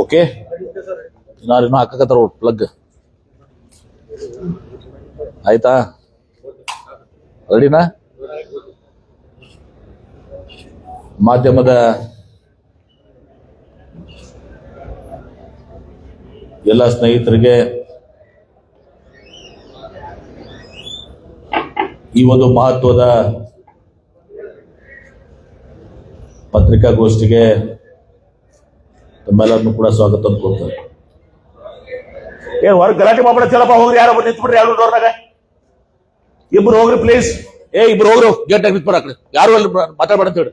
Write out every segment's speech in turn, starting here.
Okay ನಾನು ಇನ್ನೂ ಹಾಕಕತ್ತಾರ plug ಆಯ್ತಾ? ರೆಡಿನಾ? ಮಾಧ್ಯಮದ ಎಲ್ಲ ಸ್ನೇಹಿತರಿಗೆ ಈ ಒಂದು ಮಹತ್ವದ ಪತ್ರಿಕಾಗೋಷ್ಠಿಗೆ ತಮ್ಮೆಲ್ಲರನ್ನು ಕೂಡ ಸ್ವಾಗತ ಕೊಡ್ತಾರೆ ಏನ್ ಹೊರಗೆ ಗಲಾಟೆ ಮಾಡ್ಬೇಡ ಚಲಪ್ಪ, ಹೋಗ್ರಿ, ಯಾರೋ ಬಂದು ನಿಂತ್ಬಿಡ್ರಿ, ಯಾರು ಡೋರ್ನಾಗ ಇಬ್ರು ಹೋಗ್ರಿ ಪ್ಲೀಸ್ ಏ, ಇಬ್ರು ಹೋಗ್ರಿ ಗೇಟ್ ಆಗಿ ನಿಂತ್ಬಿಡ ಕಡೆ. ಯಾರು ಅಲ್ಲಿ ಮಾತಾಡ್ಬೇಡ ಅಂತ ಹೇಳಿ.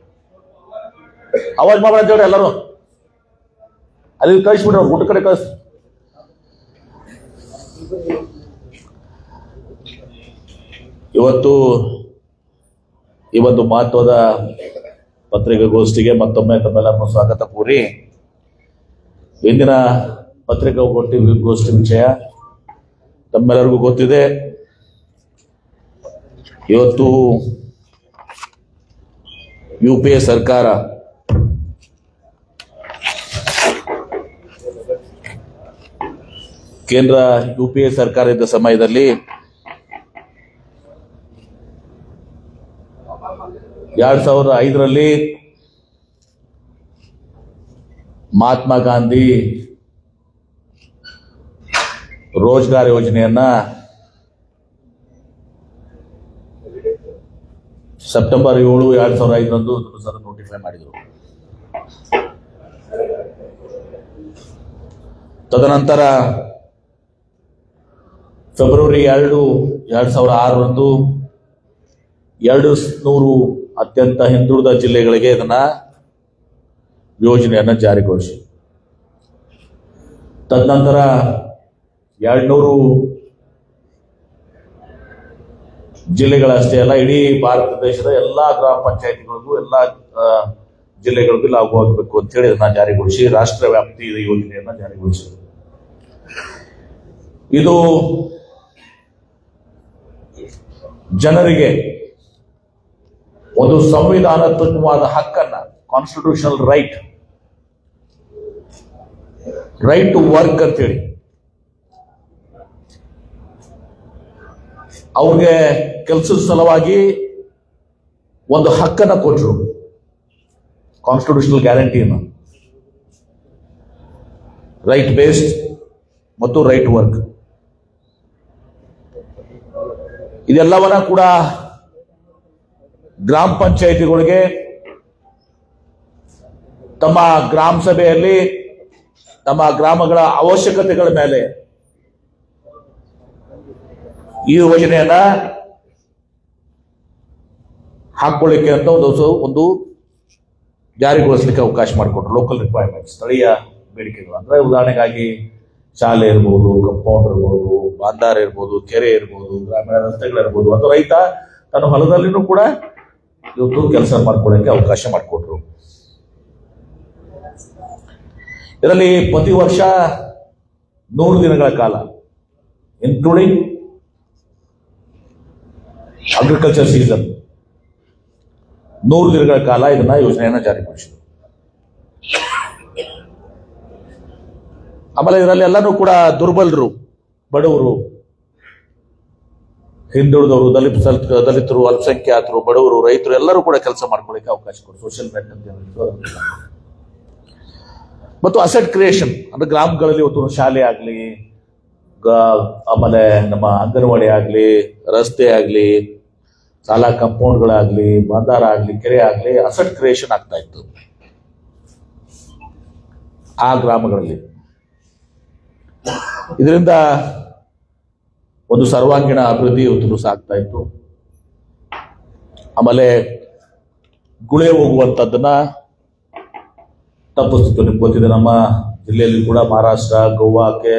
ಅವಾಜ್ ಮಾಡ್ಬೇಡ ಅಂತ ಹೇಳಿ ಎಲ್ಲರೂ. ಅಲ್ಲಿ ಕಳಿಸ್ಬಿಡ್ರಿ, ಅವ್ರು ಊಟ ಕಡೆ ಕಳಿಸ್. ಇವತ್ತು, ಈ ಒಂದು ಮಹತ್ವದ ಪತ್ರಿಕಾಗೋಷ್ಠಿಗೆ ಮತ್ತೊಮ್ಮೆ ತಮ್ಮೆಲ್ಲರನ್ನು ಸ್ವಾಗತ ಕೋರಿ, ಇಂದಿನ ಪತ್ರಿಕಾಗೋಷ್ಠಿ ಗೋಷ್ಠಿ ವಿಷಯ ತಮ್ಮೆಲ್ಲರಿಗೂ ಗೊತ್ತಿದೆ. ಇವತ್ತು ಯು ಪಿ ಎ ಸರ್ಕಾರ ಕೇಂದ್ರ ಯು ಪಿ ಎ ಸರ್ಕಾರ ಇದ್ದ ಸಮಯದಲ್ಲಿ ಎರಡ್ ಸಾವಿರದ ಐದರಲ್ಲಿ ಮಹಾತ್ಮ ಗಾಂಧಿ ರೋಜ್ಗಾರ್ ಯೋಜನೆಯನ್ನ ಸೆಪ್ಟೆಂಬರ್ ಏಳು ಎರಡ್ ಸಾವಿರದ ಐದರಂದು ನೋಟಿಫೈ ಮಾಡಿದರು. ತದನಂತರ ಫೆಬ್ರವರಿ ಎರಡು ಎರಡ್ ಸಾವಿರದ ಆರರಂದು ಎರಡು ನೂರು ಅತ್ಯಂತ ಹಿಂದುಳಿದ ಜಿಲ್ಲೆಗಳಿಗೆ ಇದನ್ನ ಯೋಜನೆಯನ್ನು ಜಾರಿಗೊಳಿಸಿ. ತದನಂತರ ಎರಡ್ನೂರು ಜಿಲ್ಲೆಗಳಷ್ಟೇ ಅಲ್ಲ, ಇಡೀ ಭಾರತ ದೇಶದ ಎಲ್ಲಾ ಗ್ರಾಮ ಪಂಚಾಯತಿಗಳಿಗೂ ಎಲ್ಲಾ ಜಿಲ್ಲೆಗಳಿಗೂ ಲಾಭ ಆಗಬೇಕು ಅಂತೇಳಿ ಅದನ್ನ ಜಾರಿಗೊಳಿಸಿ, ರಾಷ್ಟ್ರ ವ್ಯಾಪ್ತಿ ಯೋಜನೆಯನ್ನ ಜಾರಿಗೊಳಿಸಿದೆ ಇದು ಜನರಿಗೆ ಒಂದು ಸಂವಿಧಾನಾತ್ಮಕವಾದ ಹಕ್ಕನ್ನ constitutional right right to work ಅಂತೇಳಿ ಅವ್ರಿಗೆ ಕೆಲಸದ ಸಲುವಾಗಿ ಒಂದು ಹಕ್ಕನ್ನು ಕೊಟ್ಟರು ಕಾನ್ಸ್ಟಿಟ್ಯೂಷನಲ್ ಗ್ಯಾರಂಟಿಯನ್ನು ರೈಟ್ ಬೇಸ್ಡ್ ಮತ್ತು ರೈಟ್ ವರ್ಕ್ ಇದೆಲ್ಲವನ್ನ ಕೂಡ ಗ್ರಾಮ ಪಂಚಾಯಿತಿಗಳಿಗೆ ತಮ್ಮ ಗ್ರಾಮ ಸಭೆಯಲ್ಲಿ ತಮ್ಮ ಗ್ರಾಮಗಳ ಅವಶ್ಯಕತೆಗಳ ಮೇಲೆ ಈ ಯೋಜನೆಯನ್ನ ಹಾಕೊಳ್ಳಿಕ್ಕೆ ಅಂತ ಒಂದು ಒಂದು ಜಾರಿಗೊಳಿಸ್ಲಿಕ್ಕೆ ಅವಕಾಶ ಮಾಡಿಕೊಟ್ರು. ಲೋಕಲ್ ರಿಕ್ವೈರ್ಮೆಂಟ್ ಸ್ಥಳೀಯ ಬೇಡಿಕೆಗಳು. ಅಂದ್ರೆ ಉದಾಹರಣೆಗಾಗಿ ಶಾಲೆ ಇರ್ಬೋದು ಕಂಪೌಂಡ್ ಇರ್ಬೋದು, ಬಾಂದಾರ ಇರ್ಬೋದು, ಕೆರೆ ಇರ್ಬೋದು, ಗ್ರಾಮೀಣ ರಸ್ತೆಗಳಿರ್ಬೋದು. ಅಥವಾ ರೈತ ತನ್ನ ಹೊಲದಲ್ಲಿನೂ ಕೂಡ ಇವತ್ತು ಕೆಲಸ ಮಾಡ್ಕೊಳ್ಳೋಕೆ ಅವಕಾಶ ಮಾಡಿಕೊಟ್ರು. ಇದರಲ್ಲಿ ಪ್ರತಿ ವರ್ಷ ನೂರು ದಿನಗಳ ಕಾಲ ಇನ್ಕ್ಲೂಡಿಂಗ್ ಅಗ್ರಿಕಲ್ಚರ್ ಸೀಸನ್ ನೂರು ದಿನಗಳ ಕಾಲ ಇದನ್ನ ಯೋಜನೆಯನ್ನು ಜಾರಿಗೊಳಿಸಿದ್ರು ಆಮೇಲೆ ಇದರಲ್ಲಿ ಎಲ್ಲರೂ ಕೂಡ ದುರ್ಬಲರು, ಬಡವರು, ಹಿಂದುಳಿದವರು, ದಲಿತ ದಲಿತರು, ಅಲ್ಪಸಂಖ್ಯಾತರು, ಬಡವರು, ರೈತರು ಎಲ್ಲರೂ ಕೂಡ ಕೆಲಸ ಮಾಡ್ಕೊಳ್ಳಿಕ್ಕೆ ಅವಕಾಶ ಕೊಡಿ ಸೋಷಿಯಲ್ ಹೇಳಿದ್ರು. ಮತ್ತು ಅಸೆಟ್ ಕ್ರಿಯೇಷನ್ ಅಂದ್ರೆ ಗ್ರಾಮಗಳಲ್ಲಿ ಒಂದು ಶಾಲೆ ಆಗಲಿ ಆಮೇಲೆ ನಮ್ಮ ಅಂಗನವಾಡಿ ಆಗಲಿ, ರಸ್ತೆ ಆಗಲಿ ಶಾಲಾ ಕಂಪೌಂಡ್ಗಳಾಗಲಿ, ಬಂದಾರ ಆಗಲಿ, ಕೆರೆ ಆಗಲಿ, ಅಸೆಟ್ ಕ್ರಿಯೇಷನ್ ಆಗ್ತಾ ಇತ್ತು. ಆ ಗ್ರಾಮಗಳಲ್ಲಿ. ಇದರಿಂದ ಒಂದು ಸರ್ವಾಂಗೀಣ ಅಭಿವೃದ್ಧಿ ಇವತ್ತು ಆಗ್ತಾ ಇತ್ತು. ಆಮೇಲೆ ಗುಳೆ ಹೋಗುವಂಥದ್ದನ್ನ ತಪ್ಪಿಸ್ತಿತ್ತು. ನಿಮ್ಗೆ ಗೊತ್ತಿದೆ, ನಮ್ಮ ಜಿಲ್ಲೆಯಲ್ಲಿ ಕೂಡ ಮಹಾರಾಷ್ಟ್ರ, ಗೋವಾಕ್ಕೆ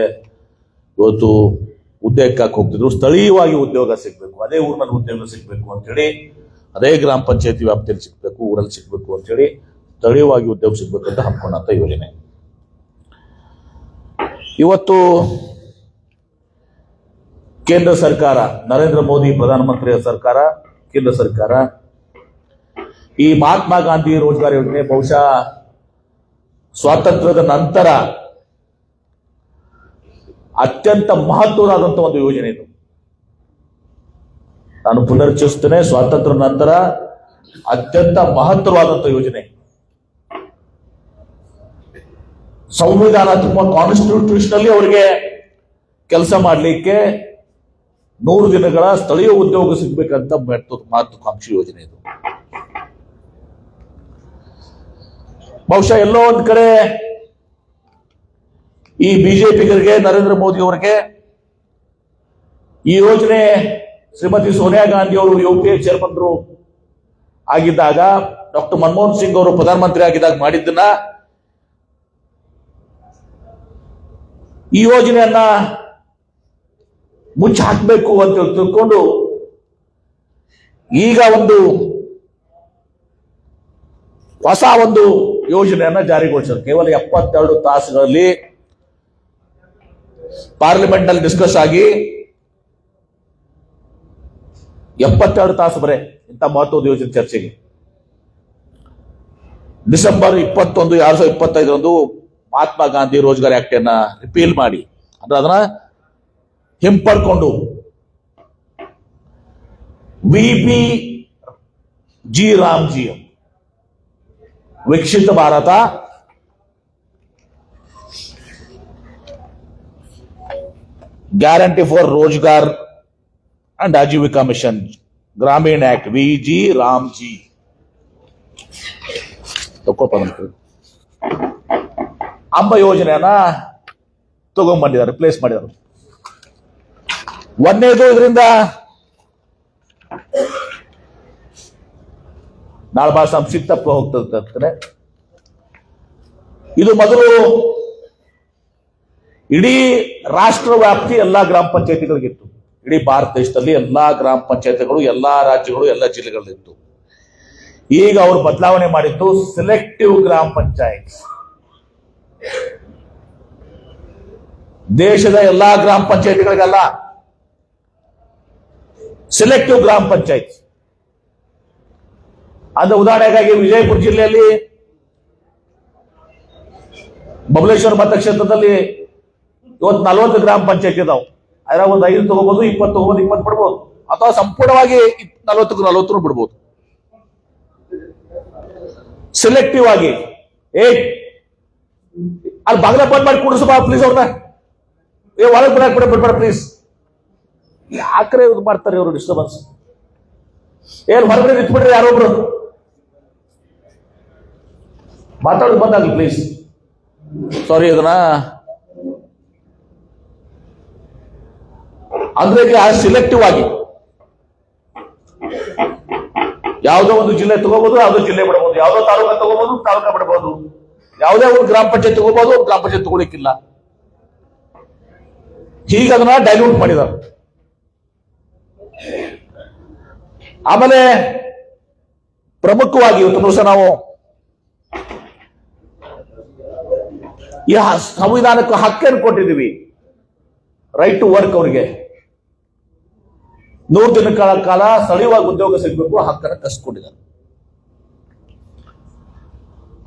ಇವತ್ತು ಉದ್ಯೋಗಕ್ಕೆ ಹೋಗ್ತಿದ್ರು, ಸ್ಥಳೀಯವಾಗಿ ಉದ್ಯೋಗ ಸಿಗಬೇಕು, ಅದೇ ಊರಿನಲ್ಲಿ ಉದ್ಯೋಗ ಸಿಗ್ಬೇಕು ಅಂತೇಳಿ, ಅದೇ ಗ್ರಾಮ ಪಂಚಾಯತಿ ವ್ಯಾಪ್ತಿಯಲ್ಲಿ ಸಿಗಬೇಕು, ಊರಲ್ಲಿ ಸಿಗ್ಬೇಕು ಅಂತೇಳಿ ಸ್ಥಳೀಯವಾಗಿ ಉದ್ಯೋಗ ಸಿಗಬೇಕು ಅಂತ ಹಮ್ಕೊಂಡಂತ ಯೋಜನೆ. ಇವತ್ತು ಕೇಂದ್ರ ಸರ್ಕಾರ, ನರೇಂದ್ರ ಮೋದಿ ಪ್ರಧಾನಮಂತ್ರಿಯ ಸರ್ಕಾರ, ಕೇಂದ್ರ ಸರ್ಕಾರ ಈ ಮಹಾತ್ಮ ಗಾಂಧಿ ರೋಜ್ಗಾರ್ ಯೋಜನೆ ಬಹುಶಃ ಸ್ವಾತಂತ್ರ್ಯದ ನಂತರ ಅತ್ಯಂತ ಮಹತ್ವವಾದಂತಹ ಒಂದು ಯೋಜನೆ ಇದು. ನಾನು ಪುನರ್ಚರಿಸ್ತೇನೆ ಸ್ವಾತಂತ್ರ್ಯ ನಂತರ ಅತ್ಯಂತ ಮಹತ್ವವಾದಂತಹ ಯೋಜನೆ. ಸಂವಿಧಾನಾತ್ಮಕ ಕಾನ್ಸ್ಟಿಟ್ಯೂಷನಲ್ಲಿ ಅವರಿಗೆ ಕೆಲಸ ಮಾಡಲಿಕ್ಕೆ ನೂರು ದಿನಗಳ ಸ್ಥಳೀಯ ಉದ್ಯೋಗ ಸಿಗ್ಬೇಕಂತ ಮಹತ್ವ- ಮಹತ್ವಾಕಾಂಕ್ಷಿ ಯೋಜನೆ ಇದು. ಬಹುಶಃ ಎಲ್ಲೋ ಒಂದ್ ಕಡೆ ಈ ಬಿಜೆಪಿಗರಿಗೆ ನರೇಂದ್ರ ಮೋದಿ ಅವರಿಗೆ ಈ ಯೋಜನೆ ಶ್ರೀಮತಿ ಸೋನಿಯಾ ಗಾಂಧಿ ಅವರು ಯು ಪಿ ಎ ಚೇರ್ಮನ್ರು ಆಗಿದ್ದಾಗ ಡಾಕ್ಟರ್ ಮನಮೋಹನ್ ಸಿಂಗ್ ಅವರು ಪ್ರಧಾನಮಂತ್ರಿ ಆಗಿದ್ದಾಗ ಮಾಡಿದ್ದನ್ನ ಈ ಯೋಜನೆಯನ್ನ ಮುಚ್ಚಿ ಹಾಕಬೇಕು ಅಂತ ತಿಳ್ಕೊಂಡು ಈಗ ಒಂದು ಹೊಸ ಒಂದು ಯೋಜನೆಯನ್ನ ಜಾರಿಗೊಳಿಸಿದ್ರು. ಕೇವಲ ಎಪ್ಪತ್ತೆರಡು ತಾಸುಗಳಲ್ಲಿ ಪಾರ್ಲಿಮೆಂಟ್ನಲ್ಲಿ ಡಿಸ್ಕಸ್ ಆಗಿ ಎಪ್ಪತ್ತೆರಡು ತಾಸು ಬರೆ ಇಂಥ ಮಹತ್ವದ ಯೋಜನೆ ಚರ್ಚೆಗೆ. ಡಿಸೆಂಬರ್ ಇಪ್ಪತ್ತೊಂದು, ಎರಡ್ ಸಾವಿರದ ಇಪ್ಪತ್ತೈದರಂದು ಮಹಾತ್ಮ ಗಾಂಧಿ ರೋಜ್ಗಾರ್ ಆಕ್ಟ್ ಅನ್ನ ರಿಪೀಲ್ ಮಾಡಿ. ಅಂದ್ರೆ ಅದನ್ನ ಹಿಂಪಡ್ಕೊಂಡು V P G Ramji Viksit Bharat guarantee for Rozgar and Ajeevika mission, Gramin act, V G Ramji. ತಕ್ಕೋಪ ಅಂಬ ಯೋಜನೆಯನ್ನ ತಗೊಂಡ್ಬಂದಿದ್ದಾರೆ ಪ್ಲೇಸ್ ಮಾಡಿದ್ದಾರೆ. ಒಂದೇದು ಇದರಿಂದ ನಾಳೆ ಭಾಳ ಸಂಕ್ಷಿಪ್ತ ಹೋಗ್ತದೆ ಇದು ಮೊದಲು ಇಡೀ ರಾಷ್ಟ್ರ ವ್ಯಾಪ್ತಿ ಎಲ್ಲಾ ಗ್ರಾಮ ಪಂಚಾಯತಿಗಳಿಗಿತ್ತು. ಇಡೀ ಭಾರತ ದೇಶದಲ್ಲಿ ಎಲ್ಲಾ ಗ್ರಾಮ ಪಂಚಾಯತಿಗಳು, ಎಲ್ಲಾ ರಾಜ್ಯಗಳು, ಎಲ್ಲ ಜಿಲ್ಲೆಗಳಲ್ಲಿತ್ತು. ಈಗ ಅವರು ಬದಲಾವಣೆ ಮಾಡಿದ್ದು ಸೆಲೆಕ್ಟಿವ್ ಗ್ರಾಮ ಪಂಚಾಯತ್. ದೇಶದ ಎಲ್ಲಾ ಗ್ರಾಮ ಪಂಚಾಯತಿಗಳಿಗಲ್ಲ. ಸೆಲೆಕ್ಟಿವ್ ಗ್ರಾಮ ಪಂಚಾಯತ್. ಅಂದ್ರೆ ಉದಾಹರಣೆಗಾಗಿ ವಿಜಯಪುರ ಜಿಲ್ಲೆಯಲ್ಲಿ ಬಬಲೇಶ್ವರ ಮತಕ್ಷೇತ್ರದಲ್ಲಿ ಇವತ್ತು ನಲ್ವತ್ತು ಗ್ರಾಮ ಪಂಚಾಯತ್ ಇದಾವೆ ಅದ್ರಾಗ ಒಂದು ಐದು ತಗೋಬಹುದು ಇಪ್ಪತ್ತು ತಗೋಬಹುದು ಇಪ್ಪತ್ತು ಬಿಡ್ಬೋದು. ಅಥವಾ ಸಂಪೂರ್ಣವಾಗಿ ನಲವತ್ತಕ್ಕೂ ನಲವತ್ತು ಬಿಡ್ಬೋದು. ಸೆಲೆಕ್ಟಿವ್ ಆಗಿ. ಏ, ಅಲ್ಲಿ ಬಾಗಿಲ ಬಂದ್ ಮಾಡಿ ಕೂಡಿಸಬಾ ಪ್ಲೀಸ್ ಅವ್ರನ್ನ ಏ, ಒಳಗೆ ಬಿಡಕ್ ಬಿಡ ಬಿಡ್ಬೇಡ ಪ್ಲೀಸ್ ಯಾಕ್ರೆ ಇದು ಮಾಡ್ತಾರೆ ಇವರು ಡಿಸ್ಟರ್ಬೆನ್ಸ್ ಏನ್ ಹೊರಗಡೆ ನಿಂತ್ಬಿಡ್ರಿ ಯಾರೊಬ್ರು ಮಾತಾಡೋದು ಬಂದಾಗಲಿ ಪ್ಲೀಸ್ ಸಾರಿ ಅದನ್ನ ಅಂದ್ರೆ ಸಿಲೆಕ್ಟಿವ್ ಆಗಿ. ಯಾವುದೋ ಒಂದು ಜಿಲ್ಲೆ ತಗೋಬಹುದು ಯಾವುದೋ ಜಿಲ್ಲೆ ಬಿಡಬಹುದು ಯಾವುದೋ ತಾಲೂಕ ತಗೋಬಹುದು ತಾಲೂಕ ಬಿಡಬಹುದು ಯಾವುದೇ ಒಂದು ಗ್ರಾಮ ಪಂಚಾಯತ್ ತಗೋಬಹುದು ಒಂದು ಗ್ರಾಮ ಪಂಚಾಯತ್ ತಗೊಳಿಕ್ಕಿಲ್ಲ. ಹೀಗ ಅದನ್ನ ಡೈಲ್ಯೂಟ್ ಮಾಡಿದಾರೆ ಆಮೇಲೆ ಪ್ರಮುಖವಾಗಿ ಇವತ್ತು ದಿವಸ ನಾವು ಈ ಸಂವಿಧಾನಕ್ಕೆ ಹಕ್ಕನ್ನು ಕೊಟ್ಟಿದ್ದೀವಿ. ರೈಟ್ ಟು ವರ್ಕ್ ಅವರಿಗೆ. ನೂರು ದಿನಗಳ ಕಾಲ ಸ್ಥಳೀಯವಾಗಿ ಉದ್ಯೋಗ ಸಿಗಬೇಕು ಹಕ್ಕನ್ನು ಕಸ್ಕೊಂಡಿದ್ದಾರೆ.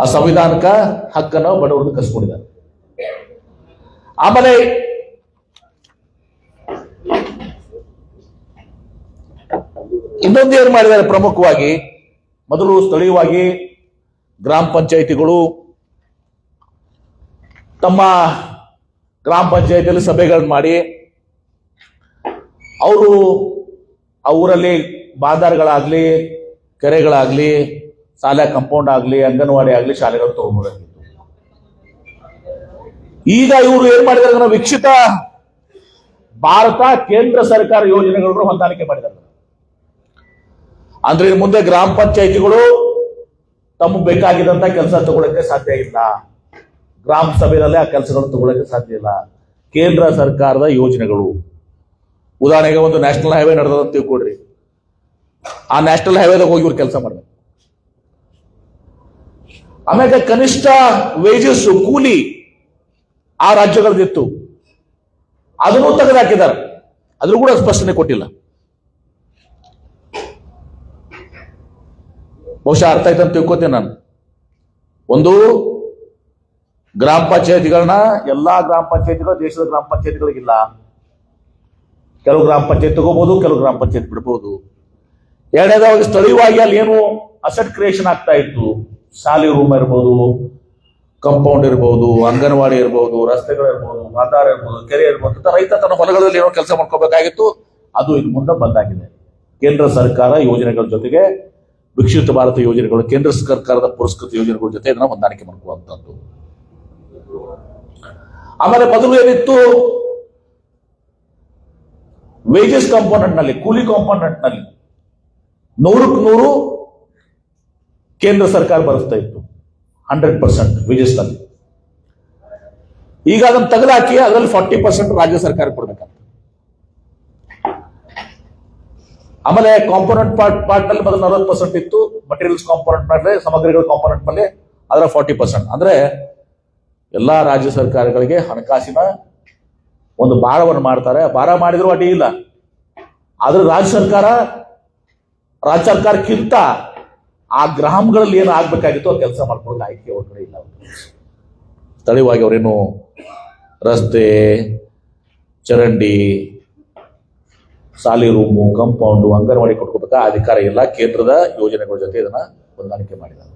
ಆ ಸಂವಿಧಾನಕ ಹಕ್ಕನ್ನು ಬಡವರನ್ನು ಕಸ್ಕೊಂಡಿದ್ದಾರೆ. ಆಮೇಲೆ ಇನ್ನೊಂದು ಏನು ಮಾಡಿದ್ದಾರೆ ಪ್ರಮುಖವಾಗಿ, ಮೊದಲು ಸ್ಥಳೀಯವಾಗಿ ಗ್ರಾಮ ಪಂಚಾಯಿತಿಗಳು, ತಮ್ಮ ಗ್ರಾಮ ಪಂಚಾಯಿತಿಯಲ್ಲಿ ಸಭೆಗಳನ್ನು ಮಾಡಿ, ಅವರು ಆ ಊರಲ್ಲಿ ಬಾದಾರ್ಗಳಾಗ್ಲಿ, ಕೆರೆಗಳಾಗ್ಲಿ, ಶಾಲೆ ಕಂಪೌಂಡ್ ಆಗ್ಲಿ, ಅಂಗನವಾಡಿ ಆಗ್ಲಿ ಶಾಲೆಗಳು ತಗೊಂಡ್ಬರಂಗಿತ್ತು ಈಗ ಇವರು ಏನ್ ಮಾಡಿದಾರೆ ಅಂದ್ರೆ ವಿಕ್ಷಿತ ಭಾರತ ಕೇಂದ್ರ ಸರ್ಕಾರ ಯೋಜನೆಗಳನ್ನು ಹೊಂದಾಣಿಕೆ ಮಾಡಿದ್ದಾರೆ ಅಂದ್ರೆ ಮುಂದೆ ಗ್ರಾಮ ಪಂಚಾಯಿತಿಗಳು ತಮಗೆ ಬೇಕಾಗಿದ್ದಂತ ಕೆಲಸ ತಗೊಳಕ್ಕೆ ಸಾಧ್ಯ ಇಲ್ಲ. ಗ್ರಾಮ ಸಭೆಯಲ್ಲಿ ಆ ಕೆಲಸಗಳನ್ನು ತಗೊಳಕ್ಕೆ ಸಾಧ್ಯ ಇಲ್ಲ. ಕೇಂದ್ರ ಸರ್ಕಾರದ ಯೋಜನೆಗಳು. ಉದಾಹರಣೆಗೆ ಒಂದು ನ್ಯಾಷನಲ್ ಹೈವೇ ನಡೆದ ತಿಳ್ಕೊಡ್ರಿ ಆ ನ್ಯಾಷನಲ್ ಹೈವೇದಾಗ ಹೋಗಿ ಇವ್ರು ಕೆಲಸ ಮಾಡ್ಬೇಕು. ಆಮೇಲೆ ಕನಿಷ್ಠ ವೇಜಸ್ ಕೂಲಿ ಆ ರಾಜ್ಯಗಳದಿತ್ತು ಅದನ್ನು ತೆಗೆದುಹಾಕಿದ್ದಾರೆ ಅದ್ರೂ ಕೂಡ ಸ್ಪಷ್ಟನೆ ಕೊಟ್ಟಿಲ್ಲ. ಬಹುಶಃ ಅರ್ಥ ಆಯ್ತು ಅಂತ ತಿಳ್ಕೊತೀನಿ ನಾನು. ಒಂದು ಗ್ರಾಮ ಪಂಚಾಯತಿಗಳನ್ನ ಎಲ್ಲಾ ಗ್ರಾಮ ಪಂಚಾಯತಿಗಳು ದೇಶದ ಗ್ರಾಮ ಪಂಚಾಯತಿಗಳಿಗಿಲ್ಲ. ಕೆಲವು ಗ್ರಾಮ ಪಂಚಾಯತ್ ತಗೋಬಹುದು ಕೆಲವು ಗ್ರಾಮ ಪಂಚಾಯತ್ ಬಿಡಬಹುದು ಎರಡನೇದಾಗಿ ಸ್ಥಳೀಯವಾಗಿ ಅಲ್ಲಿ ಏನು ಅಸೆಟ್ ಕ್ರಿಯೇಷನ್ ಆಗ್ತಾ ಇತ್ತು. ಶಾಲೆ ರೂಮ್ ಇರ್ಬೋದು ಕಂಪೌಂಡ್ ಇರ್ಬೋದು, ಅಂಗನವಾಡಿ ಇರ್ಬೋದು ರಸ್ತೆಗಳಿರ್ಬೋದು ಆಧಾರ ಇರ್ಬೋದು, ಕೆರೆ ಇರ್ಬೋದು, ಅಂತ ರೈತ ತನ್ನ ಹೊಲಗಳಲ್ಲಿ ಏನೋ ಕೆಲಸ ಮಾಡ್ಕೋಬೇಕಾಗಿತ್ತು. ಅದು ಇನ್ನು ಮುಂದೆ ಬಂದಾಗಿದೆ. ಕೇಂದ್ರ ಸರ್ಕಾರ ಯೋಜನೆಗಳ ಜೊತೆಗೆ ವಿಕ್ಷಿತ ಭಾರತ ಯೋಜನೆಗಳು, ಕೇಂದ್ರ ಸರ್ಕಾರದ ಪುರಸ್ಕೃತ ಯೋಜನೆಗಳ ಜೊತೆ ಇದನ್ನ ಹೊಂದಾಣಿಕೆ ಮಾಡ್ಕೊಳ್ಳುವಂಥದ್ದು ಆಮೇಲೆ ಮೊದಲು ಏನಿತ್ತು? ವೇಜಸ್ ಕಾಂಪೋನೆಂಟ್ನಲ್ಲಿ, ಕೂಲಿ ಕಾಂಪೋನೆಂಟ್ನಲ್ಲಿ ನೂರಕ್ಕೆ ನೂರು ಕೇಂದ್ರ ಸರ್ಕಾರ ಭರಿಸ್ತಾ ಇತ್ತು. ಹಂಡ್ರೆಡ್ ಪರ್ಸೆಂಟ್ ವೇಜಸ್ನಲ್ಲಿ. ಈಗ ಅದನ್ನು ತೆಗೆದಾಕಿ ಅದರಲ್ಲಿ ಫಾರ್ಟಿ ಪರ್ಸೆಂಟ್ ರಾಜ್ಯ ಸರ್ಕಾರ ಕೊಡ್ಬೇಕಂತ ಆಮೇಲೆ ಕಾಂಪೋನೆಂಟ್ ಪಾರ್ಟ್ ಪಾರ್ಟ್ನಲ್ಲಿ ಮೊದಲು ನಲವತ್ತು ಪರ್ಸೆಂಟ್ ಇತ್ತು. ಮಟೀರಿಯಲ್ಸ್ ಕಾಂಪೋನೆಂಟ್ ಮೇಲೆ, ಸಾಮಗ್ರಿಗಳ ಕಾಂಪೋನೆಂಟ್ ಮೇಲೆ ಅದರ ಫಾರ್ಟಿ ಪರ್ಸೆಂಟ್ ಅಂದ್ರೆ ಎಲ್ಲಾ ರಾಜ್ಯ ಸರ್ಕಾರಗಳಿಗೆ ಹಣಕಾಸಿನ ಒಂದು ಭಾರವನ್ನು ಮಾಡ್ತಾರೆ. ಭಾರ ಮಾಡಿದ್ರು ಅಡ್ಡಿ ಇಲ್ಲ. ಆದ್ರೆ ರಾಜ್ಯ ಸರ್ಕಾರ, ರಾಜ್ಯ ಸರ್ಕಾರಕ್ಕಿಂತ ಆ ಗ್ರಾಮಗಳಲ್ಲಿ ಏನು ಆಗ್ಬೇಕಾಗಿತ್ತು ಅವ್ರು ಕೆಲಸ ಮಾಡ್ಕೊಳ್ಳೋಕೆ ಆಯ್ಕೆ ಅವ್ರ ಇಲ್ಲ ಸ್ಥಳೀಯವಾಗಿ ಅವರೇನು ರಸ್ತೆ, ಚರಂಡಿ, ಸಾಲಿ ರೂಮು ಕಂಪೌಂಡು ಅಂಗನವಾಡಿ ಕೊಟ್ಕೋಬೇಕಾ ಅಧಿಕಾರ ಇಲ್ಲ. ಕೇಂದ್ರದ ಯೋಜನೆಗಳ ಜೊತೆ ಇದನ್ನ ಹೊಂದಾಣಿಕೆ ಮಾಡಿದ್ದಾರೆ.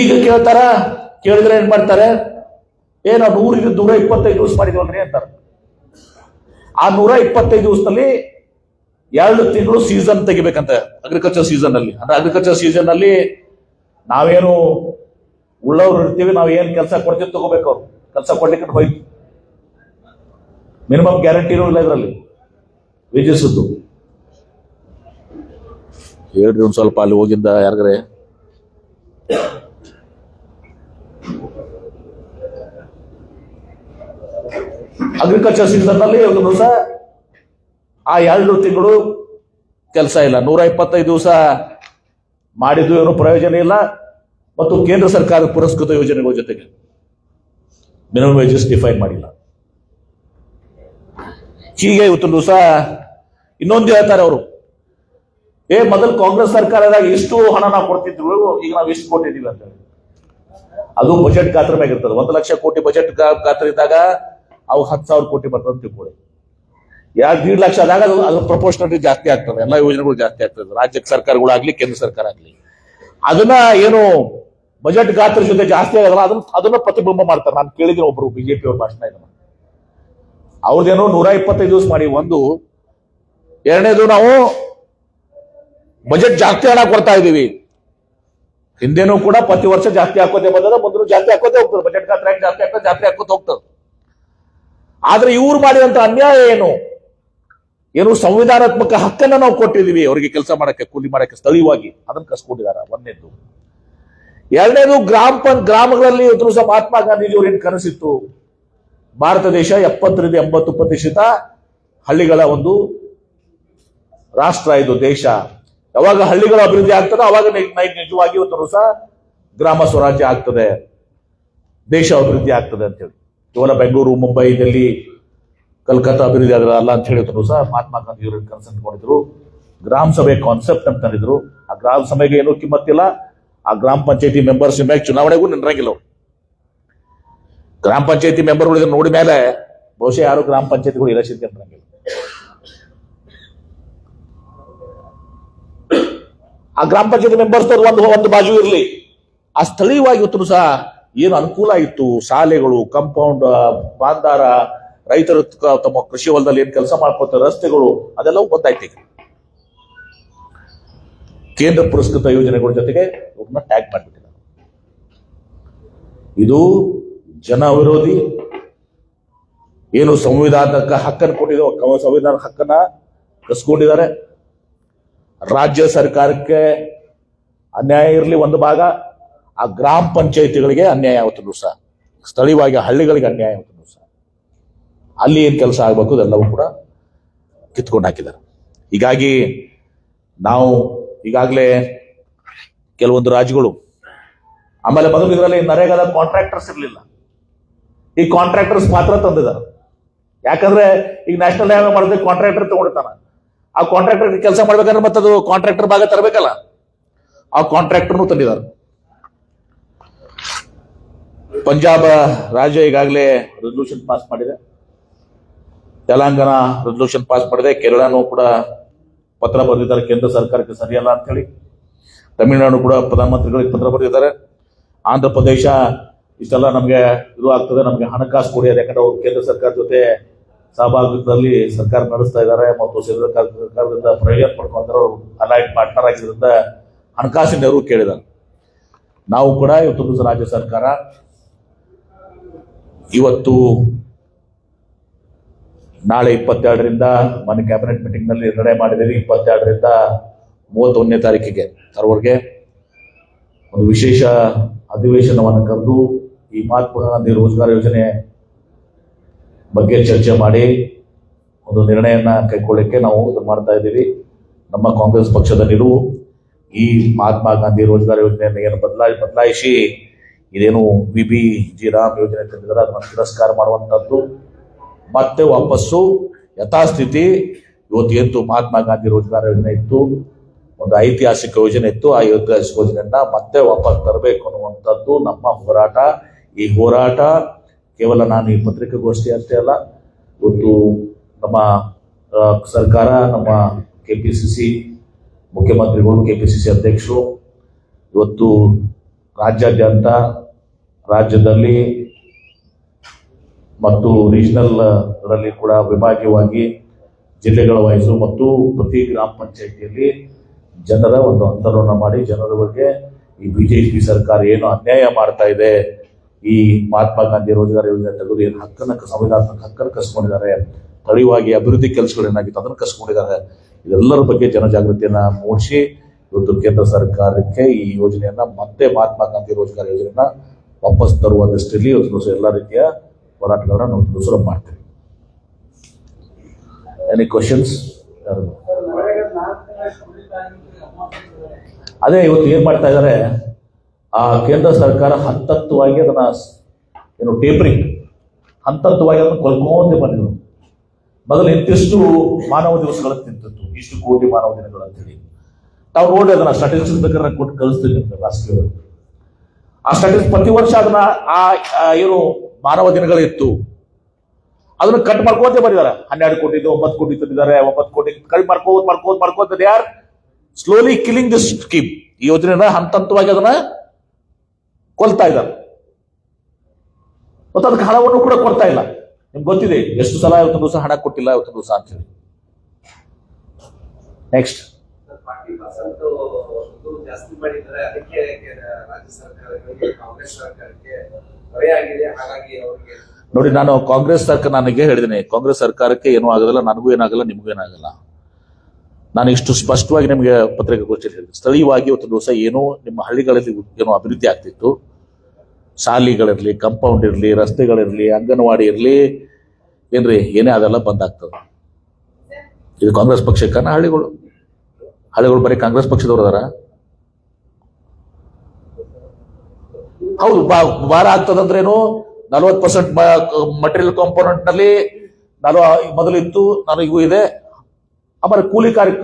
ಈಗ ಕೇಳ್ತಾರ? ಕೇಳಿದ್ರೆ ಏನ್ ಮಾಡ್ತಾರೆ? ಏನೋ ನೂರಿಗೆ ನೂರ ಇಪ್ಪತ್ತೈದು ದಿವಸ ಮಾಡಿದ್ವಲ್ರಿ ಅಂತಾರೆ. ಆ ನೂರ ಇಪ್ಪತ್ತೈದು ದಿವಸದಲ್ಲಿ ಎರಡು ತಿಂಗಳು ಸೀಸನ್ ತೆಗಿಬೇಕಂತೆ ಅಗ್ರಿಕಲ್ಚರ್ ಸೀಸನ್ ಅಲ್ಲಿ. ಅಂದ್ರೆ ಅಗ್ರಿಕಲ್ಚರ್ ಸೀಸನ್ ಅಲ್ಲಿ ನಾವೇನು ಉಳ್ಳವ್ರು ಇರ್ತೀವಿ, ನಾವು ಏನ್ ಕೆಲಸ ಕೊಡ್ತೀವಿ ತಗೋಬೇಕು ಅವ್ರು. ಕೆಲಸ ಕೊಡ್ಲಿಕ್ಕೆ ಹೋಯ್ತು. ಮಿನಿಮಮ್ ಗ್ಯಾರಂಟಿನೂ ಇಲ್ಲ ಇದರಲ್ಲಿ ವೇಜಸ್ಸದ್ದು ಹೇಳ್ರಿ ಒಂದ್ ಸ್ವಲ್ಪ ಅಲ್ಲಿ ಹೋಗಿದ್ದ ಯಾರಿಗಾರೆ? ಅಗ್ರಿಕಲ್ಚರ್ ಸೀಸನ್ನಲ್ಲಿ ಒಂದು ದಿವಸ ಆ ಎರಡು ತಿಂಗಳು ಕೆಲಸ ಇಲ್ಲ. ನೂರ ಇಪ್ಪತ್ತೈದು ದಿವಸ ಮಾಡಿದ್ದು ಏನು ಪ್ರಯೋಜನ ಇಲ್ಲ. ಮತ್ತು ಕೇಂದ್ರ ಸರ್ಕಾರದ ಪುರಸ್ಕೃತ ಯೋಜನೆಗಳ ಜೊತೆಗೆ ಮಿನಿಮಮ್ ವೇಜಸ್ ಡಿಫೈನ್ ಮಾಡಿಲ್ಲ. ಹೀಗೆ ಇವತ್ತು ದಿವಸ ಇನ್ನೊಂದು ಹೇಳ್ತಾರೆ ಅವರು. ಏ, ಮೊದಲು ಕಾಂಗ್ರೆಸ್ ಸರ್ಕಾರದಾಗ ಇಷ್ಟು ಹಣ ನಾವು ಕೊಡ್ತಿದ್ರು, ಈಗ ನಾವು ಇಷ್ಟು ಕೊಟ್ಟಿದ್ದೀವಿ ಅಂತ ಅದು ಬಜೆಟ್ ಗಾತ್ರ ಮ್ಯಾಗ ಇರ್ತದೆ ಒಂದು ಲಕ್ಷ ಕೋಟಿ ಬಜೆಟ್ ಗಾತ್ರ ಇದ್ದಾಗ ಅವು ಹತ್ತು ಸಾವಿರ ಕೋಟಿ ಬರ್ತದೆ ತಿಳ್ಕೊಳ್ಳಿ ಎರಡು ದೀಡ್ ಲಕ್ಷ ಆದಾಗ ಅದು ಅದ್ರ ಜಾಸ್ತಿ ಆಗ್ತದೆ. ಎಲ್ಲ ಯೋಜನೆಗಳು ಜಾಸ್ತಿ ಆಗ್ತದೆ. ರಾಜ್ಯ ಸರ್ಕಾರಗಳಾಗ್ಲಿ ಕೇಂದ್ರ ಸರ್ಕಾರ ಆಗ್ಲಿ. ಅದನ್ನ ಏನು ಬಜೆಟ್ ಗಾತ್ರ ಜೊತೆ ಜಾಸ್ತಿ ಆಗಲ್ಲ, ಅದನ್ನ ಅದನ್ನ ಪ್ರತಿಬಿಂಬ ಮಾಡ್ತಾರೆ. ನಾನು ಕೇಳಿದ್ದೀನಿ ಒಬ್ರು ಬಿಜೆಪಿ ಅವ್ರ ಭಾಷಣ ಇದನ್ನ. ಅವ್ರದ್ದೇನೋ ನೂರ ಇಪ್ಪತ್ತೈದು ದಿವಸ ಮಾಡಿ ಒಂದು, ಎರಡನೇದು ನಾವು ಬಜೆಟ್ ಜಾಸ್ತಿ ಹಣ ಕೊಡ್ತಾ ಇದೀವಿ ಹಿಂದೆನೂ ಕೂಡ ಪ್ರತಿ ವರ್ಷ ಜಾಸ್ತಿ ಹಾಕೋದೇ ಬಂದದ ಮುಂದೂ ಜಾಸ್ತಿ ಹಾಕೋದೇ ಹೋಗ್ತದೆ. ಬಜೆಟ್ ಗಾತ್ರ ಜಾಸ್ತಿ ಆಗ್ತದೆ, ಜಾಸ್ತಿ ಹಾಕೋದು ಹೋಗ್ತದೆ. ಆದ್ರೆ ಇವ್ರು ಮಾಡಿದಂತ ಅನ್ಯಾಯ ಏನು? ಏನು ಸಂವಿಧಾನಾತ್ಮಕ ಹಕ್ಕನ್ನ ನಾವು ಕೊಟ್ಟಿದೀವಿ ಅವರಿಗೆ ಕೆಲಸ ಮಾಡಕ್ಕೆ, ಕೂಲಿ ಮಾಡಕ್ಕೆ ಸ್ಥಳೀಯವಾಗಿ ಅದನ್ನ ಕಸ್ಕೊಂಡಿದ್ದಾರೆ ಒಂದನೇದು ಎರಡನೇದು, ಗ್ರಾಮ ಪಂಚ, ಗ್ರಾಮಗಳಲ್ಲಿ ಇವತ್ತು ಸಹ ಮಹಾತ್ಮ ಗಾಂಧೀಜಿಯವರು ಏನು ಕನಸಿತ್ತು? ಭಾರತ ದೇಶ ಎಪ್ಪತ್ತರಿಂದ ಎಂಬತ್ತು ಪ್ರತಿಶತ ಹಳ್ಳಿಗಳ ಒಂದು ರಾಷ್ಟ್ರ ಇದು ದೇಶ. ಯಾವಾಗ ಹಳ್ಳಿಗಳ ಅಭಿವೃದ್ಧಿ ಆಗ್ತದೆ ಅವಾಗ ನೈಜವಾಗಿ ಇವತ್ತು ಸಹ ಗ್ರಾಮ ಸ್ವರಾಜ್ಯ ಆಗ್ತದೆ. ದೇಶ ಅಭಿವೃದ್ಧಿ ಆಗ್ತದೆ ಅಂತೇಳಿ ಕೇವಲ ಬೆಂಗಳೂರು ಮುಂಬೈ ಡೆಲ್ಲಿ ಕಲ್ಕತ್ತಾ ಅಭಿವೃದ್ಧಿ ಆಗಲ್ಲ ಅಲ್ಲ ಅಂತ ಹೇಳಿದ್ರು ಸಹ ಮಹಾತ್ಮ ಗಾಂಧಿಯವರು ಕನ್ಸಲ್ಟ್ ಮಾಡಿದ್ರು ಗ್ರಾಮ ಸಭೆ ಕಾನ್ಸೆಪ್ಟ್ ಅಂತ ತಂದಿದ್ರು. ಆ ಗ್ರಾಮ ಸಭೆಗೆ ಏನೂ ಕಿಮ್ಮತ್ತಿಲ್ಲ. ಆ ಗ್ರಾಮ ಪಂಚಾಯತಿ ಮೆಂಬರ್ಸ್ ಮ್ಯಾಗ ಚುನಾವಣೆಗೂ ನಿಂದ್ರಂಗಿಲ್ಲ ಗ್ರಾಮ ಪಂಚಾಯತಿ ಮೆಂಬರ್ಗಳು ಇದನ್ನು ನೋಡಿ ಮೇಲೆ ಬಹುಶಃ ಯಾರು ಗ್ರಾಮ ಪಂಚಾಯತಿಗಳು ನಿಂದ್ರಂಗಿಲ್ಲ ಆ ಗ್ರಾಮ ಪಂಚಾಯತಿ ಮೆಂಬರ್ಸ್ ಒಂದು ಒಂದು ಬಾಜು ಇರಲಿ. ಆ ಸ್ಥಳೀಯವಾಗಿ ಇವತ್ತು ಸಹ ಏನು ಅನುಕೂಲ ಇತ್ತು ಶಾಲೆಗಳು ಕಂಪೌಂಡ್ ಬಾಂದಾರ ರೈತರು ತಮ್ಮ ಕೃಷಿ ಹೊಲದಲ್ಲಿ ಏನ್ ಕೆಲಸ ಮಾಡ್ಕೊತಾರೆ ರಸ್ತೆಗಳು, ಅದೆಲ್ಲವೂ ಗೊತ್ತಾಯ್ತು ಕೇಂದ್ರ ಪುರಸ್ಕೃತ ಯೋಜನೆಗಳ ಜೊತೆಗೆ ಇವ್ರನ್ನ ಟ್ಯಾಗ್ ಮಾಡಿಬಿಟ್ಟಿದ್ದಾರೆ. ಇದು ಜನ ವಿರೋಧಿ ಏನು ಸಂವಿಧಾನಕ್ಕೆ ಹಕ್ಕನ್ನು ಕೊಟ್ಟಿದೆ ಸಂವಿಧಾನ ಹಕ್ಕನ್ನ ಕಸ್ಕೊಂಡಿದ್ದಾರೆ. ರಾಜ್ಯ ಸರ್ಕಾರಕ್ಕೆ ಅನ್ಯಾಯ ಇರಲಿ ಒಂದು ಭಾಗ ಆ ಗ್ರಾಮ ಪಂಚಾಯಿತಿಗಳಿಗೆ ಅನ್ಯಾಯ ಆಗುತ್ತೆ ಸಹ ಸ್ಥಳೀಯವಾಗಿ ಹಳ್ಳಿಗಳಿಗೆ ಅನ್ಯಾಯ ಆಗುತ್ತೆ ಸಹ ಅಲ್ಲಿ ಏನು ಕೆಲಸ ಆಗಬೇಕು ಅದೆಲ್ಲವೂ ಕೂಡ ಕಿತ್ಕೊಂಡು ಹಾಕಿದ್ದಾರೆ. ಹೀಗಾಗಿ ನಾವು ಈಗಾಗಲೇ ಕೆಲವೊಂದು ರಾಜ್ಯಗಳು ಆಮೇಲೆ ಮೊದಲು ಇದರಲ್ಲಿ ನರೇಗಾದ ಕಾಂಟ್ರಾಕ್ಟರ್ಸ್ ಇರಲಿಲ್ಲ. ಈ ಕಾಂಟ್ರಾಕ್ಟರ್ಸ್ ಮಾತ್ರ ತಂದಿದ್ದಾರೆ. ಯಾಕಂದ್ರೆ ಈಗ ನ್ಯಾಷನಲ್ ಹೈವೇ ಮಾಡಿದ್ರೆ ಕಾಂಟ್ರಾಕ್ಟರ್ ತಗೊಂಡಿರ್ತಾನ. ಆ ಕಾಂಟ್ರಾಕ್ಟರ್ ಕೆಲಸ ಮಾಡ್ಬೇಕಂದ್ರೆ ಮತ್ತದು ಕಾಂಟ್ರಾಕ್ಟರ್ ಭಾಗ ತರಬೇಕಲ್ಲ. ಆ ಕಾಂಟ್ರಾಕ್ಟರ್ನು ತಂದಿದ್ದಾರೆ. ಪಂಜಾಬ್ ರಾಜ್ಯ ಈಗಾಗಲೇ ರೆಸಲ್ಯೂಷನ್ ಪಾಸ್ ಮಾಡಿದೆ. ತೆಲಂಗಾಣ ರೆಸಲ್ಯೂಷನ್ ಪಾಸ್ ಮಾಡಿದೆ. ಕೇರಳನೂ ಕೂಡ ಪತ್ರ ಬರೆದಿದ್ದಾರೆ. ಕೇಂದ್ರ ಸರ್ಕಾರಕ್ಕೆ ಸರಿಯಲ್ಲ ಅಂತ ಹೇಳಿ ತಮಿಳುನಾಡು ಕೂಡ ಪ್ರಧಾನಮಂತ್ರಿಗಳಿಗೆ ಪತ್ರ ಬರೆದಿದ್ದಾರೆ. ಆಂಧ್ರ ಪ್ರದೇಶ ಇಷ್ಟೆಲ್ಲ ನಮಗೆ ಇದು ಆಗ್ತದೆ. ನಮಗೆ ಹಣಕಾಸು ಕೊಡಿ ಯಾಕಂದ್ರೆ ಅವರು ಕೇಂದ್ರ ಸರ್ಕಾರ ಜೊತೆ ಸಹಭಾಗಿತ್ವದಲ್ಲಿ ಸರ್ಕಾರ ನಡೆಸ್ತಾ ಇದ್ದಾರೆ. ಮತ್ತು ಕೇಂದ್ರ ಸರ್ಕಾರದಿಂದ ಪ್ರಯೋಜನ ಪಡ್ಕೊಂಡ್ರೆ ಅವರು ಅಲೈಡ್ ಪಾರ್ಟ್ನರ್ ಆಗಿದ್ದರಿಂದ ಹಣಕಾಸಿನ ನೆರವು ಕೇಳಿದ್ದಾರೆ. ನಾವು ಕೂಡ ಇವತ್ತು ರಾಜ್ಯ ಸರ್ಕಾರ ಇವತ್ತು ನಾಳೆ ಇಪ್ಪತ್ತೆರಡರಿಂದ ಮನೆ ಕ್ಯಾಬಿನೆಟ್ ಮೀಟಿಂಗ್ನಲ್ಲಿ ನಿರ್ಣಯ ಮಾಡಿದ್ದೀವಿ. ಇಪ್ಪತ್ತೆರಡರಿಂದ ಮೂವತ್ತೊಂದನೇ ತಾರೀಕಿಗೆ ತರವರೆಗೆ ಒಂದು ವಿಶೇಷ ಅಧಿವೇಶನವನ್ನು ಕರೆದು ಈ ಮಹಾತ್ಮ ಗಾಂಧಿ ರೋಜ್ಗಾರ್ ಯೋಜನೆ ಬಗ್ಗೆ ಚರ್ಚೆ ಮಾಡಿ ಒಂದು ನಿರ್ಣಯನ ಕೈಗೊಳ್ಳಲಿಕ್ಕೆ ನಾವು ಇದು ಮಾಡ್ತಾ ಇದ್ದೀವಿ. ನಮ್ಮ ಕಾಂಗ್ರೆಸ್ ಪಕ್ಷದ ನಿಲುವು ಈ ಮಹಾತ್ಮ ಗಾಂಧಿ ರೋಜ್ಗಾರ್ ಯೋಜನೆಯನ್ನು ಏನು ಬದಲಾ ಬದಲಾಯಿಸಿ ಇದೇನು ವಿ ಬಿ ಜಿ ರಾಮ್ ಯೋಜನೆ ತಂದಿದ್ದಾರೆ, ಅದನ್ನು ತಿರಸ್ಕಾರ ಮಾಡುವಂಥದ್ದು. ಮತ್ತೆ ವಾಪಸ್ಸು ಯಥಾಸ್ಥಿತಿ. ಇವತ್ತು ಎಂತು ಮಹಾತ್ಮ ಗಾಂಧಿ ರೋಜ್ಗಾರ್ ಯೋಜನೆ ಇತ್ತು, ಒಂದು ಐತಿಹಾಸಿಕ ಯೋಜನೆ ಇತ್ತು, ಆ ಐತಿಹಾಸಿಕ ಯೋಜನೆಯನ್ನ ಮತ್ತೆ ವಾಪಸ್ ತರಬೇಕು ಅನ್ನುವಂಥದ್ದು ನಮ್ಮ ಹೋರಾಟ. ಈ ಹೋರಾಟ ಕೇವಲ ನಾನು ಈ ಪತ್ರಿಕಾಗೋಷ್ಠಿ ಅಷ್ಟೇ ಅಲ್ಲ, ಇವತ್ತು ನಮ್ಮ ಸರ್ಕಾರ, ನಮ್ಮ ಕೆ ಪಿ ಸಿ ಸಿ ಮುಖ್ಯಮಂತ್ರಿಗಳು ಕೆ ಪಿ ಸಿ ಸಿ ಅಧ್ಯಕ್ಷರು, ಇವತ್ತು ರಾಜ್ಯಾದ್ಯಂತ, ರಾಜ್ಯದಲ್ಲಿ ಮತ್ತು ರೀಜನಲ್ ರಲ್ಲಿ ಕೂಡ ವಿಭಾಗೀಯವಾಗಿ ಜಿಲ್ಲೆಗಳ ವಯಸ್ಸು ಮತ್ತು ಪ್ರತಿ ಗ್ರಾಮ ಪಂಚಾಯಿತಿಯಲ್ಲಿ ಜನರ ಒಂದು ಅಂತರವನ್ನು ಮಾಡಿ ಜನರ ಬಗ್ಗೆ ಈ ಬಿಜೆಪಿ ಸರ್ಕಾರ ಏನು ಅನ್ಯಾಯ ಮಾಡ್ತಾ ಇದೆ, ಈ ಮಹಾತ್ಮ ಗಾಂಧಿ ರೋಜ್ಗಾರ್ ಯೋಜನೆ ತೆಗೆದು ಏನು ಹಕ್ಕನ್ನು ಸಂವಿಧಾನದ ಹಕ್ಕನ್ನು ಕಸ್ಕೊಂಡಿದ್ದಾರೆ, ತಳಿವಾಗಿ ಅಭಿವೃದ್ಧಿ ಕೆಲಸಗಳು ಏನಾಗಿತ್ತು ಅದನ್ನು ಕಸ್ಕೊಂಡಿದ್ದಾರೆ, ಇದೆಲ್ಲರ ಬಗ್ಗೆ ಜನಜಾಗೃತಿಯನ್ನು ಮೂಡಿಸಿ ಇವತ್ತು ಕೇಂದ್ರ ಸರ್ಕಾರಕ್ಕೆ ಈ ಯೋಜನೆಯನ್ನ ಮತ್ತೆ ಮಹಾತ್ಮ ಗಾಂಧಿ ರೋಜ್ಗಾರ್ ಯೋಜನೆಯನ್ನ ವಾಪಸ್ ತರುವ ದೃಷ್ಟಿಯಲ್ಲಿ ಇವತ್ತು ಎಲ್ಲ ರೀತಿಯ ಹೋರಾಟಗಳನ್ನ ನಾವು ದಿವಸ ಮಾಡ್ತೀವಿ. ಎನಿ ಕ್ವಶನ್ಸ್ ಅದೇ ಇವತ್ತು ಏನ್ ಮಾಡ್ತಾ ಇದ್ದಾರೆ ಆ ಕೇಂದ್ರ ಸರ್ಕಾರ ಹಂತತ್ವವಾಗಿ ಅದನ್ನ ಏನು ಟೇಪರಿಂಗ್ ಹಂತತ್ವವಾಗಿ ಅದನ್ನು ಕೊಲ್ಕೊಂತ ಬಂದಿದ್ರು. ಮೊದಲು ಇಂತಿಷ್ಟು ಮಾನವ ದಿವಸಗಳನ್ನು ತಿಂತಿತ್ತು. ಇಷ್ಟು ಕೋಟಿ ಮಾನವ ದಿನಗಳು ಅಂತೇಳಿ ತಾವು ನೋಡಿ ಅದನ್ನ ಸ್ಟಾಟಿಸ್ಟಿಕ್ಸ್ ಬೇಕಾದ್ರೆ ಕೊಟ್ಟು ಕಳಿಸ್ತೀವಿ ನಿಮ್ಗೆ ರಾಷ್ಟ್ರೀಯ ಆ ಸ್ಟಾಟಿಸ್ಟಿಕ್ಸ್ ಪ್ರತಿ ವರ್ಷ ಅದನ್ನ ಆ ಏನು ಮಾನವ ದಿನಗಳಿತ್ತು. ಅದನ್ನ ಕಟ್ ಮಾಡ್ಕೋತೇ ಬರೀದಾರೆ ಹನ್ನೆರಡು ಕೋಟಿ ಇದೆ ಒಂಬತ್ತು ಕೋಟಿ ತಂದಿದ್ದಾರೆ, ಒಂಬತ್ತು ಕೋಟಿ ಕಡಿಮೆ ಮಾಡ್ಕೋದ್ ಮಾಡ್ಕೋದ್ ಮಾಡ್ಕೋತಾರೆ ಯಾರು? ಸ್ಲೋಲಿ ಕಿಲಿಂಗ್ ದಿಸ್ ಸ್ಕೀಮ್ ಈ ಯೋಜನೆನ ಹಂತ ಹಂತವಾಗಿ ಅದನ್ನ ಕೊಲ್ತಾ ಇದ್ದಾರೆ. ಮತ್ತು ಅದಕ್ಕೆ ಹಣವನ್ನು ಕೂಡ ಕೊಡ್ತಾ ಇಲ್ಲ. ನಿಮ್ಗೆ ಗೊತ್ತಿದೆ, ಎಷ್ಟು ಸಲ ಇವತ್ತು ದಿವಸ ಹಣ ಕೊಟ್ಟಿಲ್ಲ ಇವತ್ತು ದಿವಸ ಅಂತ ಹೇಳಿ. ನೆಕ್ಸ್ಟ್ ಪರ್ಸೆಂಟ್ ಜಾಸ್ತಿ ಅದಕ್ಕೆ ರಾಜ್ಯ ಸರ್ಕಾರಗಳಿಗೆ, ಕಾಂಗ್ರೆಸ್ ಸರ್ಕಾರಕ್ಕೆ ಹೊರೆಯಾಗಿದೆ ಹಾಗಾಗಿ ಅವರಿಗೆ ನೋಡಿ, ನಾನು ಕಾಂಗ್ರೆಸ್ ಸರ್ಕಾರ ನನಗೆ ಹೇಳಿದ್ದೀನಿ. ಕಾಂಗ್ರೆಸ್ ಸರ್ಕಾರಕ್ಕೆ ಏನೂ ಆಗೋದಿಲ್ಲ ನನಗೂ ಏನಾಗಲ್ಲ, ನಿಮಗೂ ಏನಾಗಲ್ಲ. ನಾನು ಇಷ್ಟು ಸ್ಪಷ್ಟವಾಗಿ ನಿಮಗೆ ಪತ್ರಿಕಾಗೋಷ್ಠಿಯಲ್ಲಿ ಹೇಳಿದೆ ಸ್ಥಳೀಯವಾಗಿ ಇವತ್ತು ದಿವಸ ಏನೋ ನಿಮ್ಮ ಹಳ್ಳಿಗಳಲ್ಲಿ ಏನೋ ಅಭಿವೃದ್ಧಿ ಆಗ್ತಿತ್ತು. ಶಾಲೆಗಳಿರಲಿ ಕಂಪೌಂಡ್ ಇರಲಿ, ರಸ್ತೆಗಳಿರಲಿ, ಅಂಗನವಾಡಿ ಇರಲಿ, ಏನ್ರಿ, ಏನೇ ಅದೆಲ್ಲ ಬಂದಾಗ್ತದೆ ಇದು ಕಾಂಗ್ರೆಸ್ ಪಕ್ಷಕ್ಕನ ಹಳ್ಳಿಗಳು. ಹಳ್ಳಿಗಳು ಬರೀ ಕಾಂಗ್ರೆಸ್ ಪಕ್ಷದವ್ರು ಅದಾರ? ಹೌದು ಭಾರ ಆಗ್ತದಂದ್ರೇನು ನಲ್ವತ್ತು ಪರ್ಸೆಂಟ್ ಮಟೀರಿಯಲ್ ಕಾಂಪೋನೆಂಟ್ನಲ್ಲಿ, ನಲ್ವ, ಮೊದಲಿತ್ತು, ನನಗೂ ಇದೆ. ಆಮೇಲೆ ಕೂಲಿ ಕಾರ್ಯ